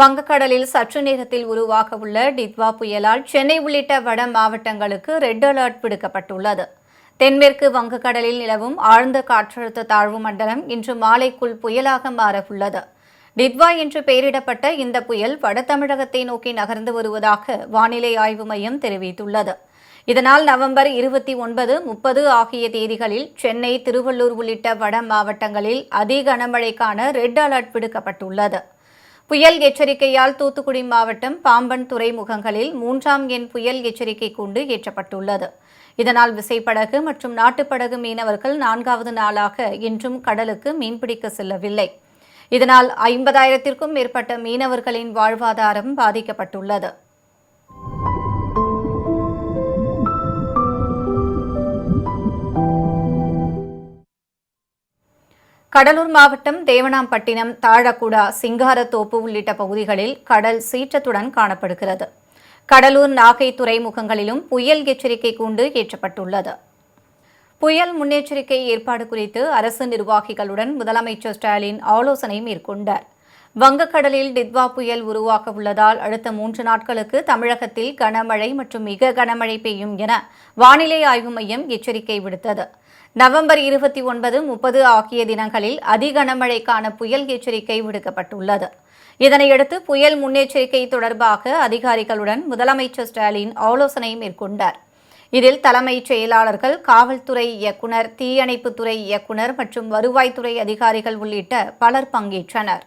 வங்கக்கடலில் சற்று நேரத்தில் உருவாக உள்ள டித்வா புயலால் சென்னை உள்ளிட்ட வட மாவட்டங்களுக்கு ரெட் அலர்ட் விடுக்கப்பட்டுள்ளது. தென்மேற்கு வங்கக்கடலில் நிலவும் ஆழ்ந்த காற்றழுத்த தாழ்வு மண்டலம் இன்று மாலைக்குள் புயலாக மாறவுள்ளது. டித்வா என்று பெயரிடப்பட்ட இந்த புயல் வட தமிழகத்தை நோக்கி நகர்ந்து வருவதாக வானிலை ஆய்வு மையம் தெரிவித்துள்ளது. இதனால் நவம்பர் இருபத்தி ஒன்பது முப்பது ஆகிய தேதிகளில் சென்னை திருவள்ளூர் உள்ளிட்ட வட மாவட்டங்களில் அதி கனமழைக்கான ரெட் அலர்ட் விடுக்கப்பட்டுள்ளது. புயல் எச்சரிக்கையால் தூத்துக்குடி மாவட்டம் பாம்பன் துறைமுகங்களில் மூன்றாம் எண் புயல் எச்சரிக்கை கூண்டு ஏற்றப்பட்டுள்ளது. இதனால் விசைப்படகு மற்றும் நாட்டுப்படகு மீனவர்கள் நான்காவது நாளாக இன்றும் கடலுக்கு மீன்பிடிக்க செல்லவில்லை. இதனால் ஐம்பதாயிரத்திற்கும் மேற்பட்ட மீனவர்களின் வாழ்வாதாரம் பாதிக்கப்பட்டுள்ளது. கடலூர் மாவட்டம் தேவனாம்பட்டினம் தாழக்குடா சிங்காரத்தோப்பு உள்ளிட்ட பகுதிகளில் கடல் சீற்றத்துடன் காணப்படுகிறது. கடலூர் நாகை துறைமுகங்களிலும் புயல் எச்சரிக்கை கூண்டு ஏற்றப்பட்டுள்ளது. புயல் முன்னெச்சரிக்கை ஏற்பாடு குறித்து அரசு நிர்வாகிகளுடன் முதலமைச்சர் ஸ்டாலின் ஆலோசனை மேற்கொண்டார். வங்கக்கடலில் டித்வா புயல் உருவாக உள்ளதால் அடுத்த மூன்று நாட்களுக்கு தமிழகத்தில் கனமழை மற்றும் மிக கனமழை பெய்யும் என வானிலை ஆய்வு மையம் எச்சரிக்கை விடுத்தது. நவம்பர் இருபத்தி ஒன்பது முப்பது ஆகிய தினங்களில் அதி கனமழைக்கான புயல் எச்சரிக்கை விடுக்கப்பட்டுள்ளது. இதனையடுத்து புயல் முன்னெச்சரிக்கை தொடர்பாக அதிகாரிகளுடன் முதலமைச்சர் ஸ்டாலின் ஆலோசனை மேற்கொண்டார். இதில் தலைமைச் செயலாளர்கள் காவல்துறை இயக்குனர் தீயணைப்புத்துறை இயக்குனர் மற்றும் வருவாய்த்துறை அதிகாரிகள் உள்ளிட்ட பலர் பங்கேற்றனர்.